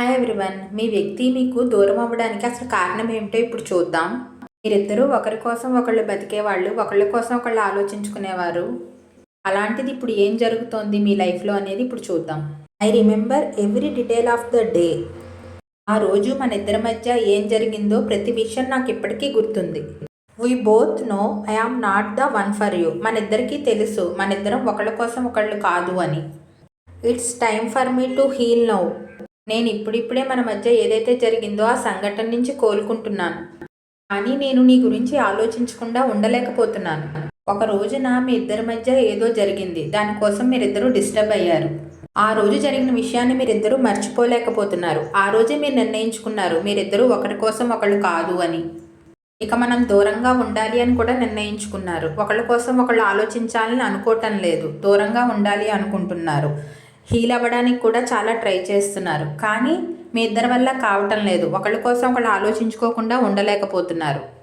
Hi everyone మీ వ్యక్తి మీకు దూరం అవ్వడానికి అసలు కారణం ఏమిటో ఇప్పుడు చూద్దాం. మీరిద్దరూ ఒకరి కోసం ఒకళ్ళు బతికేవాళ్ళు ఒకళ్ళ కోసం ఒకళ్ళు ఆలోచించుకునేవారు. అలాంటిది ఇప్పుడు ఏం జరుగుతోంది మీ లైఫ్లో అనేది ఇప్పుడు చూద్దాం. I remember every detail of the day ఆ రోజు మన ఇద్దరి మధ్య ఏం జరిగిందో ప్రతి విషయం నాకు ఇప్పటికీ గుర్తుంది. We both know I am not the one for you మన ఇద్దరికీ తెలుసు మన ఇద్దరం ఒకళ్ళ కోసం ఒకళ్ళు కాదు అని. It's time for me to heal now నేను ఇప్పుడిప్పుడే మన మధ్య ఏదైతే జరిగిందో ఆ సంఘటన నుంచి కోలుకుంటున్నాను. కానీ నేను నీ గురించి ఆలోచించకుండా ఉండలేకపోతున్నాను. ఒక రోజున మీ ఇద్దరి మధ్య ఏదో జరిగింది. దానికోసం మీరిద్దరూ డిస్టర్బ్ అయ్యారు. ఆ రోజు జరిగిన విషయాన్ని మీరిద్దరూ మర్చిపోలేకపోతున్నారు. ఆ రోజే మీరు నిర్ణయించుకున్నారు. మీరిద్దరూ ఒకరి కోసం ఒకళ్ళు కాదు అని. ఇక మనం దూరంగా ఉండాలి అని కూడా నిర్ణయించుకున్నారు. ఒకళ్ళ కోసం ఒకళ్ళు ఆలోచించాలని అనుకోవటం లేదు. దూరంగా ఉండాలి అనుకుంటున్నారు. హీల్ అవ్వడానికి కూడా చాలా ట్రై చేస్తున్నారు. కానీ మీ ఇద్దరి వల్ల కావటం లేదు. ఒకళ్ళ కోసం ఒకళ్ళు ఆలోచించుకోకుండా ఉండలేకపోతున్నారు.